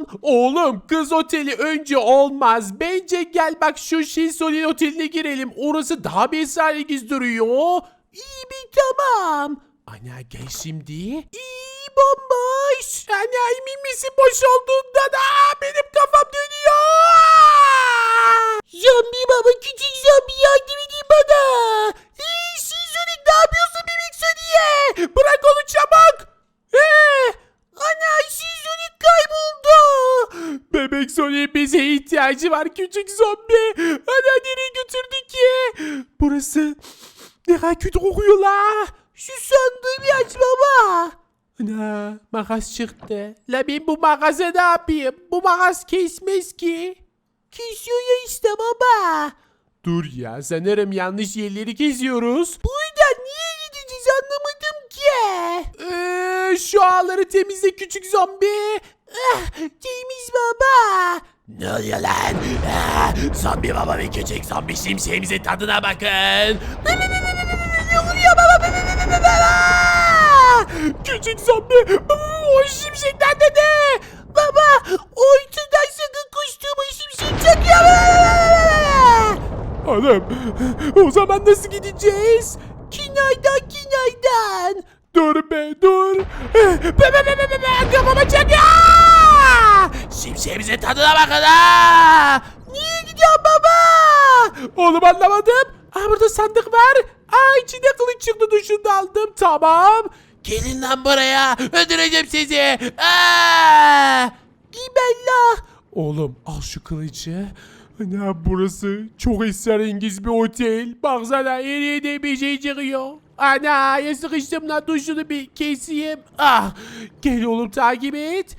babam. Oğlum kız oteli önce olmaz. Bence gel bak şu Şinsolin oteline girelim. Orası daha bir esrarengiz duruyor. İyi bir tamam. Ana gel şimdi. İyi bomboş. Ana emin misin boş olduğundan? Aa, benim kafam dönüyor. Zombi baba küçük zombi yardım edin bana. Ee, Şinsolin ne yapıyorsun bebek? Bırak onu çabuk. Ee, Bebek Sony'e bize ihtiyacı var küçük zombi. Ana nereye götürdü ki? Burası ne kadar kötü kokuyor la. Şu sandığı bir aç baba. Ana makas çıktı. La ben bu makası ne yapayım? Bu makas kesmez ki. Kesiyor ya işte baba. Dur ya sanırım yanlış yerleri kesiyoruz. Buradan niye gideceğiz anlamadım ki. Ee, şu ağları temizle küçük zombi. Ah, temiz baba. Ne oluyor lan? Ah, zombi baba ve küçük zombi şimşeğimizin tadına bakın. Ne oluyor baba? Küçük zombi o şimşekten dedi. Baba ortadan sakın koştuğuma şimşek çakıyor. Oğlum o zaman nasıl gideceğiz? Kinaydan kinaydan. Dur be dur. Be be be be be be kafama tadına bakın ha. Niye gidiyorsun baba? Oğlum anlamadım. Aa burada sandık var. Aa içinde kılıç çıktı duşunu aldım. Tamam. Gelin lan buraya. Öldüreceğim sizi. İbella. Oğlum al şu kılıcı. Ana burası çok esrarengiz bir otel. Baksana her yerde bir şey çıkıyor. Ana ya sıkıştım lan dur şunu bir keseyim. Ah gel oğlum takip et.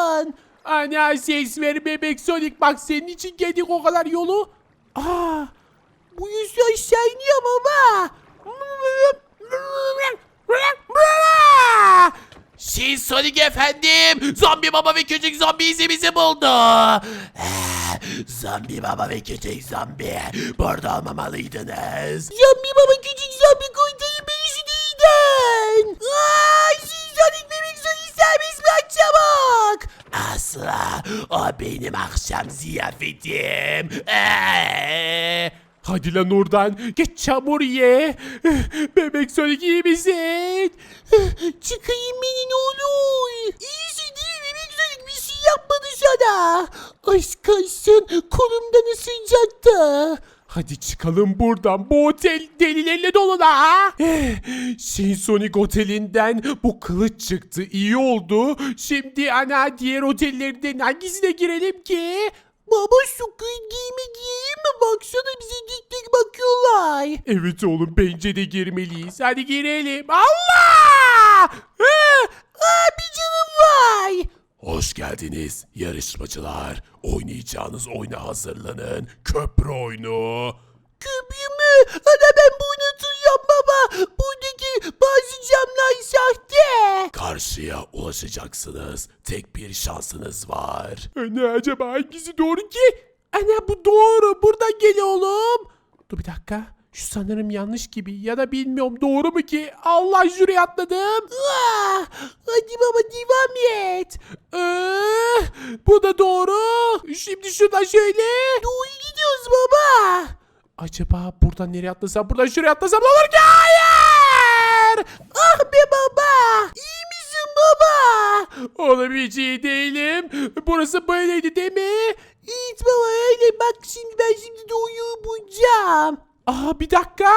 Musun? Ana ses ver bebek Sonic bak senin için geldik o kadar yolu. Aa bu yüzü aşağı iniyor baba. Shin Sonic efendim. Zombi baba ve küçük zombi izimizi buldu. Ah, Zombi baba ve küçük zombi. Burada olmamalıydınız. Zombi baba küçük zombi kurtarın beni şu değilden. Benim akşam ziyafetim. Ah! Hadi lan oradan geç çamur ye. Bebek Sonic iyi misin? Çıkayım beni ne olur. İyisin değil Bebek Sonic bir şey yapmadı sana. Aşk kalsın kolumdan ısınacaktı. Hadi çıkalım buradan. Bu otel delilerle dolu da. Sonic otelinden bu kılıç çıktı. İyi oldu. Şimdi ana diğer otellerden hangisine girelim ki? Baba şu kıyı giyme giyeyim mi? Baksana bize dik dik bakıyorlar. Evet oğlum bence de girmeliyiz. Hadi girelim. Allah! Aa, aa, bir canım var. Hoş geldiniz yarışmacılar. Oynayacağınız oyuna hazırlanın. Köprü oyunu. Köprü mü? Ana ben bunu hatırlıyorum baba. Buradaki bazı camlar sahte. Karşıya ulaşacaksınız. Tek bir şansınız var. Ne acaba hangisi doğru ki? Ana bu doğru. Buradan gel oğlum. Dur bir dakika. Şu sanırım yanlış gibi ya da bilmiyorum doğru mu ki? Allah şuraya atladım. Ah, hadi baba devam et. Ee, bu da doğru. Şimdi şuradan şöyle. Doğru gidiyoruz baba. Acaba buradan nereye atlasam? Buradan şuraya atlasam ne olur ki? Hayır! Ah be baba! İyi misin baba? Oğlum hiç iyi değilim. Burası böyleydi değil mi? Evet baba öyle. Bak şimdi ben şimdi doğuyu bulacağım. Aa bir dakika.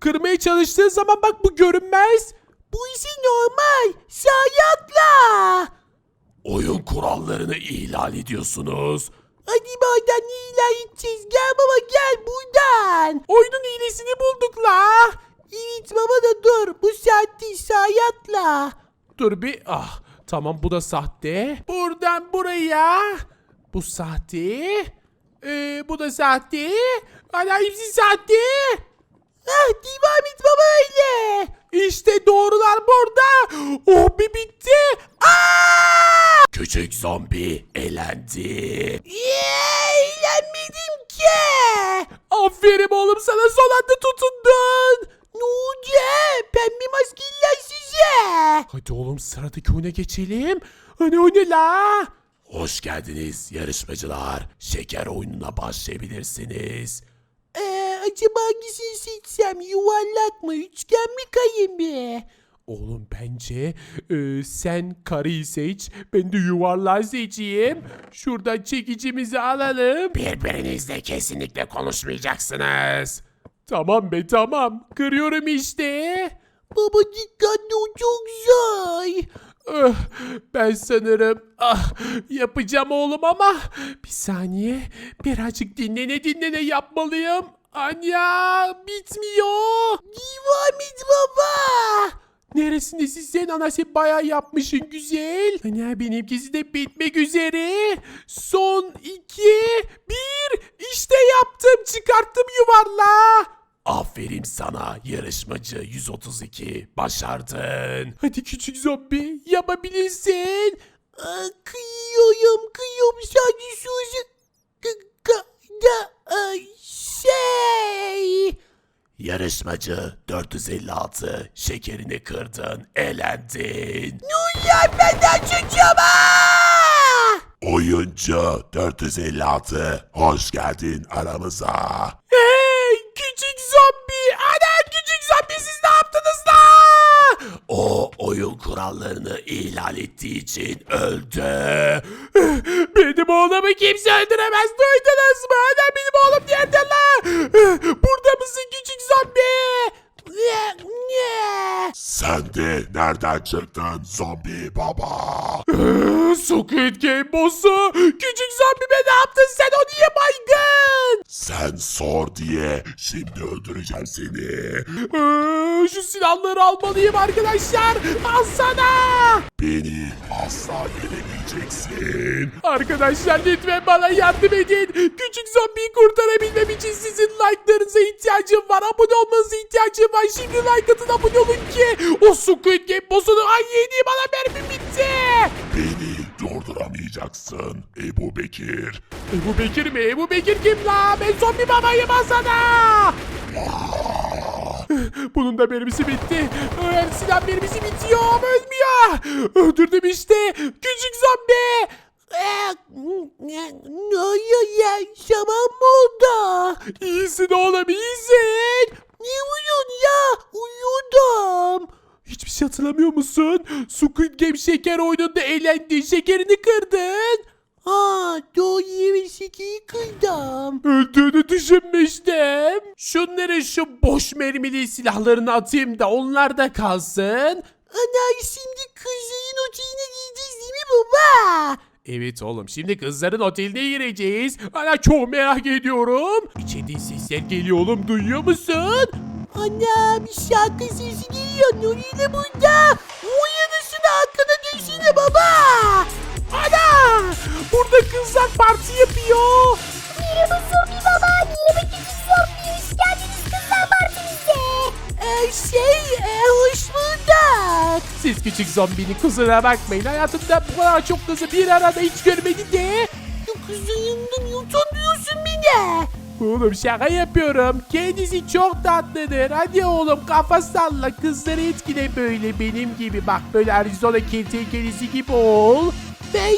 Kırmaya çalıştığın zaman bak bu görünmez. Bu ise normal. Sağa atla. Oyun kurallarını ihlal ediyorsunuz. Hadi buradan ilan edeceğiz. Gel baba gel buradan. Oyunun iyilesini bulduk la. Evet baba da dur. Bu saatte sağa atla. Dur bir. Ah tamam bu da sahte. Buradan buraya. Bu sahte. Ee, bu da sahte. Hala hepsi sahte. Ah devam et baba öyle. İşte doğrular burada. Oh bir bitti. Aa! Küçük zombi elendi. Yeah, eğlenmedim ki. Aferin oğlum sana son anda tutundun. Ne oldu? Pembe maskeliler size. Hadi oğlum sıradaki oyuna geçelim. Hani o ne la? Hoş geldiniz yarışmacılar. Şeker oyununa başlayabilirsiniz. Ee, acaba hangisini seçsem? Yuvarlak mı? Üçgen mi kayın mı? Oğlum bence e, sen karıyı seç. Ben de yuvarlağı seçeyim. Şuradan çekicimizi alalım. Birbirinizle kesinlikle konuşmayacaksınız. Tamam be tamam. Kırıyorum işte. Baba dikkatli ol çok zor. Öh, ben sanırım ah, yapacağım oğlum ama bir saniye birazcık dinlene dinlene yapmalıyım. Anya bitmiyor. Devam et baba. Neresindesin sen ana sen bayağı yapmışsın güzel. Ana benimkisi de bitmek üzere. Son iki bir işte yaptım çıkarttım yuvarlağı. Aferin sana yarışmacı 132 başardın. Hadi küçük zombi yapabilirsin. Aa, kıyıyorum kıyıyorum sadece sözü da şey. Yarışmacı 456 şekerini kırdın, elendin. Ya benden çocuğum Oyuncu 456 hoş geldin aramıza. Oyun kurallarını ihlal ettiği için öldü. Benim oğlumu kimse öldüremez duydunuz mu? Ana benim oğlum nerede la? Burada mısın küçük zombi? Sen de nereden çıktın zombi baba? Squid Game boss'u. Küçük zombi be ne yaptın sen o niye baygın? Sen sor diye şimdi öldüreceğim seni. Silahları almalıyım arkadaşlar. Al sana. Beni asla yenemeyeceksin. Arkadaşlar lütfen bana yardım edin. Küçük zombiyi kurtarabilmem için sizin like'larınıza ihtiyacım var. Abone olmanıza ihtiyacım var. Şimdi like atın abone olun ki o Squid Game boss'unu ay yedi bana mermi bitti. Beni durduramayacaksın Ebu Bekir. Ebu Bekir mi? Ebu Bekir kim la? Ben zombi babayım al sana. Bunun da mermisi bitti. Ee, silah mermisi bitiyor ama ölmüyor. Öldürdüm işte. Küçük zombi. Ne oluyor ya? Şaman mı oldu? İyisin oğlum iyisin. Niye uyuyorsun ya? Uyudum. Hiçbir şey hatırlamıyor musun? Squid Game şeker oyununda eğlendin. Şekerini kırdın. Ha, doğru yeri şekeyi kırdım. Öldüğünü düşünmüştüm. Şunları şu boş mermili silahlarını atayım da onlar da kalsın. Ana şimdi kızların oteline gideceğiz değil mi baba? Evet oğlum şimdi kızların oteline gireceğiz. Ana çok merak ediyorum. İçeriden sesler geliyor oğlum duyuyor musun? Ana bir şarkı sesi geliyor. Nuri ile burada. Uyanışını hakkına düşsene baba. Burada kızlar parti yapıyor. Merhaba zombi baba, merhaba küçük zombi, hoş geldiniz kızlar partimize. Ee, şey, e, hoş bulduk. Siz küçük zombinin kusura bakmayın. Hayatımda bu kadar çok kızı bir arada hiç görmedim de. Niye utanıyorsun beni? Oğlum şaka yapıyorum. Kendisi çok tatlıdır. Hadi oğlum kafa salla. Kızları etkile böyle benim gibi. Bak böyle Arizona kertenkelesi gibi ol. Ben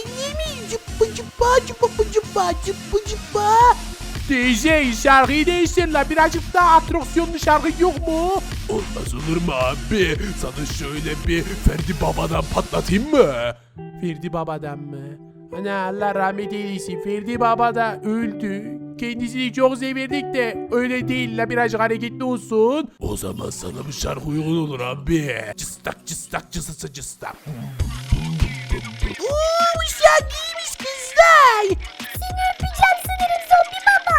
cıppa cıppa cıppa. DJ şarkıyı değiştir la. Birazcık daha atraksiyonlu şarkı yok mu? Olmaz olur mu abi? Sana şöyle bir Ferdi Baba'dan patlatayım mı? Ferdi Baba'dan mı? Ana Allah rahmet eylesin. Ferdi Baba da öldü. Kendisini çok severdik de öyle değil la birazcık hareketli olsun. O zaman sana bu şarkı uygun olur abi. Cıstak cıstak cısısı cıstak. Uuu bu şarkıymış kızlar. Seni öpeceğim sanırım zombi baba.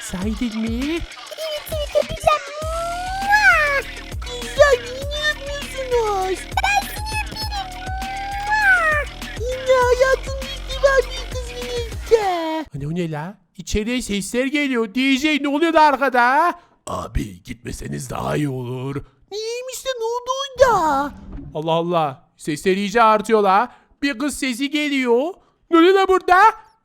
Saydın mi? Evet evet öpeceğim. Mua! Kızlar beni öpmüyorsunuz? Ben seni öperim. Mua! Yine hayatımda ilk defa bir kız öptü. Hani o ne la? İçeriye sesler geliyor. DJ ne oluyor da arkada? Abi gitmeseniz daha iyi olur. Neymiş de ne oldu orada? Allah Allah. Sesler iyice artıyor la bir kız sesi geliyor. Ne oluyor burada?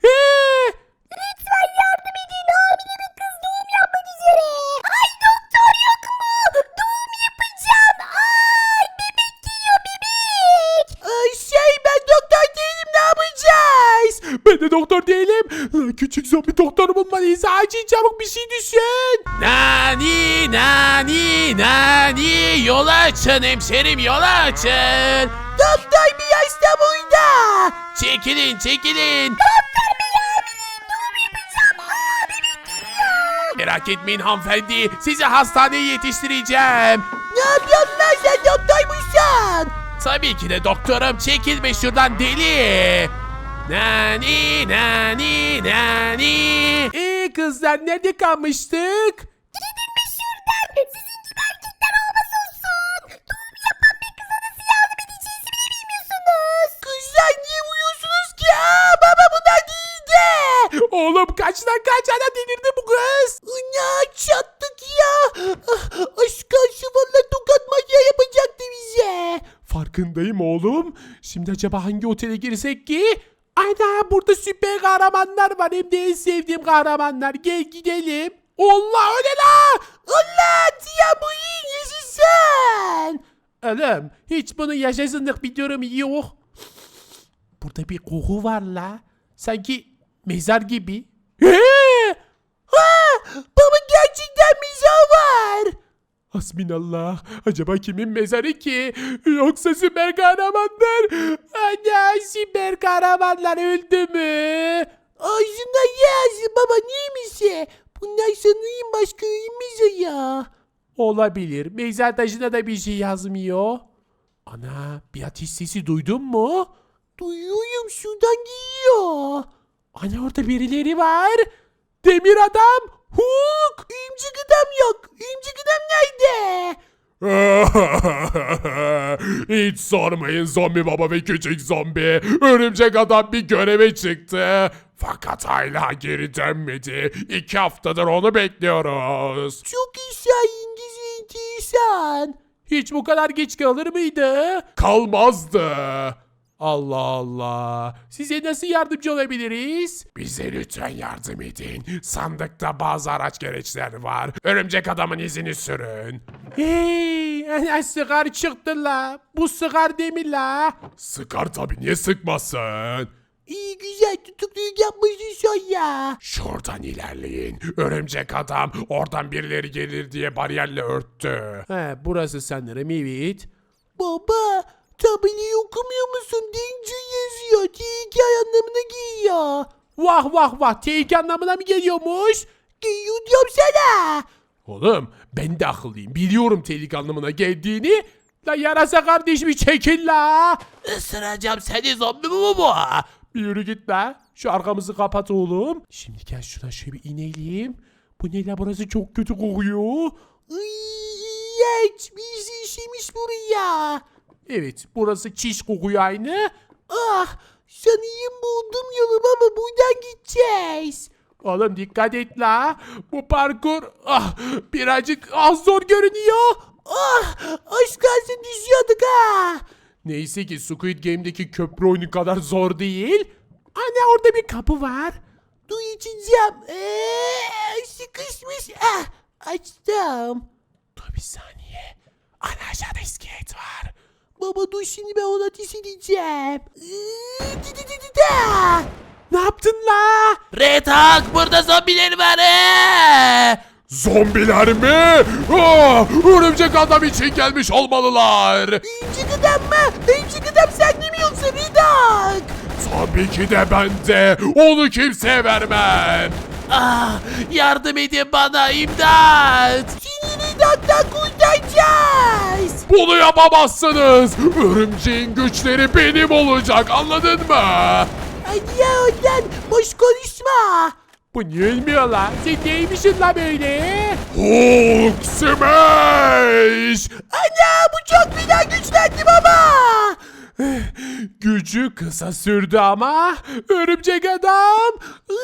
Hee! Lütfen yardım edin. Hamile bir kız doğum yapmak üzere. Ay doktor yok mu? Doğum yapacağım. Ay bebek geliyor bebek. Ay şey ben doktor değilim ne yapacağız? Ben de doktor değilim. Küçük zombi doktor bulmalıyız. Acil çabuk bir şey düşün. Nani nani nani yol açın hemşerim yol açın. Doktor bir hasta burada. Çekilin çekilin. Merak etmeyin hanımefendi. Sizi hastaneye yetiştireceğim. Ne yapıyorsun lan sen doktormuşsun? Tabii ki de doktorum çekilme şuradan deli. Nani nani nani. Ee kızlar nerede kalmıştık? Kızlar Oğlum kaç lan kaç ana delirdi bu kız. Ana çattık ya. Ah, Aşk karşı valla tokat manyağı yapacaktı bize. Farkındayım oğlum. Şimdi acaba hangi otele girsek ki? Ana burada süper kahramanlar var hem de en sevdiğim kahramanlar. Gel gidelim. Allah ne la? Allah Tiamo'yu yaşasın. Oğlum hiç bunun yaşasınlık bir durum yok. Burada bir koku var la. Sanki mezar gibi. Ha, baba gerçekten mizah var. Hasbinallah. Acaba kimin mezarı ki? Yoksa süper kahramanlar? Ana süper kahramanlar öldü mü? Ağzına yaz baba neymiş? Bunlar sanırım başka ürünümüz ya. Olabilir. Mezar taşına da bir şey yazmıyor. Ana bir ateş sesi duydun mu? Duyuyorum şuradan geliyor. Ana orada birileri var. Demir adam. Hulk. Örümcek adam yok. Örümcek adam nerede? Hiç sormayın zombi baba ve küçük zombi. Örümcek adam bir göreve çıktı. Fakat hala geri dönmedi. İki haftadır onu bekliyoruz. Çok iyi sayınız enteresan. Hiç bu kadar geç kalır mıydı? Kalmazdı. Allah Allah. Size nasıl yardımcı olabiliriz? Bize lütfen yardım edin. Sandıkta bazı araç gereçler var. Örümcek adamın izini sürün. Hey, ana sıkar çıktı la. Bu sıkar değil mi la? Sıkar tabii niye sıkmasın? İyi güzel tutukluk yapmışsın son ya. Şuradan ilerleyin. Örümcek adam oradan birileri gelir diye bariyerle örttü. He burası sanırım evet. Baba tabelayı okumuyor musun? Danger yazıyor. Tehlike anlamına geliyor. Vah vah vah tehlike anlamına mı geliyormuş? Geliyor diyorum sana. Oğlum ben de akıllıyım. Biliyorum tehlike anlamına geldiğini. La yarasa kardeşimi çekil la. Isıracağım seni zombi mi bu? Bir yürü git la. Şu arkamızı kapat oğlum. Şimdi gel şuna şöyle bir inelim. Bu ne la burası çok kötü kokuyor. İğrenç bir işemiş buraya. Evet burası çiş kokuyor aynı. Ah sanayım buldum yolumu ama buradan gideceğiz. Oğlum dikkat et la. Bu parkur ah, birazcık az zor görünüyor. Ah aşk kalsın düşüyorduk ha. Neyse ki Squid Game'deki köprü oyunu kadar zor değil. Anne orada bir kapı var. Dur içeceğim. Eee, sıkışmış. Ah, açtım. Dur bir saniye. Ana aşağıda iskelet var. Baba dur şimdi ben ona ateş edeceğim. Ne yaptın la? Red Hulk burada zombiler var. ee! Zombiler mi? Ah, örümcek adam için gelmiş olmalılar. Örümcek adam mı? Örümcek adam sen de mi yoksa Ridak? Tabii ki de ben de. Onu kimseye vermem. Ah, yardım edin bana imdat. Seni Ridak'tan kurtaracağız. Bunu yapamazsınız. Örümceğin güçleri benim olacak anladın mı? Hadi ya boş konuşma. Bu niye ölmüyor la? Sen neymişsin la böyle? Hulk Smash! Ana bu çok fena güçlendi baba. Gücü kısa sürdü ama örümcek adam. Iıı,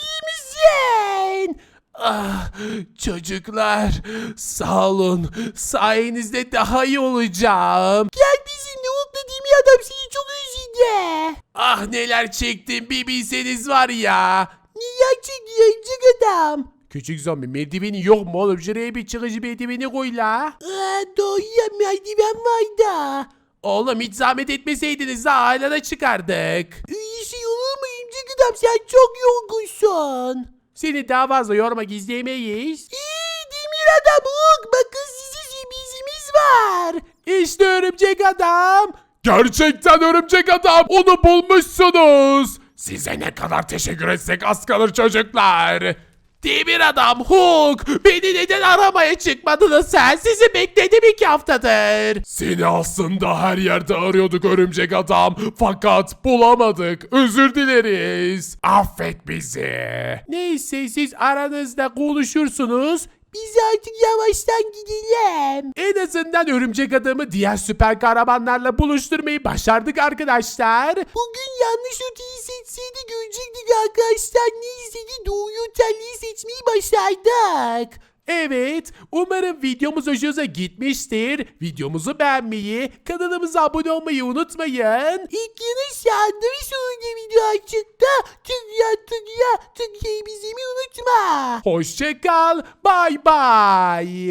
İyi misin? Ah, çocuklar sağ olun. Sayenizde daha iyi olacağım. Gel bizimle Hulk dediğim adam seni çok özledi. Ah neler çektim bir bilseniz var ya. Niye çekiyor örümcek adam? Küçük zombi merdiveni yok mu oğlum? Şuraya bir çıkıcı merdiveni koy la. Aa, doğru ya merdiven var da. Oğlum hiç zahmet etmeseydiniz daha hala da çıkardık. Öyle şey olur mu örümcek adam sen çok yorgunsun. Seni daha fazla yormak istemeyiz. İyi demir adam Hulk bakın size sürprizimiz var. İşte örümcek adam. Gerçekten örümcek adam. Onu bulmuşsunuz. Size ne kadar teşekkür etsek az kalır çocuklar. Demir adam Hulk beni neden aramaya çıkmadınız sen sizi bekledim iki haftadır. Seni aslında her yerde arıyorduk örümcek adam. Fakat bulamadık. Özür dileriz. Affet bizi. Neyse siz aranızda konuşursunuz. Biz artık yavaştan gidelim. En azından örümcek adamı diğer süper kahramanlarla buluşturmayı başardık arkadaşlar. Bugün yanlış oteli seçseydi görecektik arkadaşlar. Neyse ki doğru otelliği seçmeyi başardık. Evet, umarım videomuz hoşunuza gitmiştir. Videomuzu beğenmeyi, kanalımıza abone olmayı unutmayın. İlk yana sağında ve sonunda video açıkta. Tıkla tıkla tıklayı bizimi unutma. Hoşçakal, bay bay.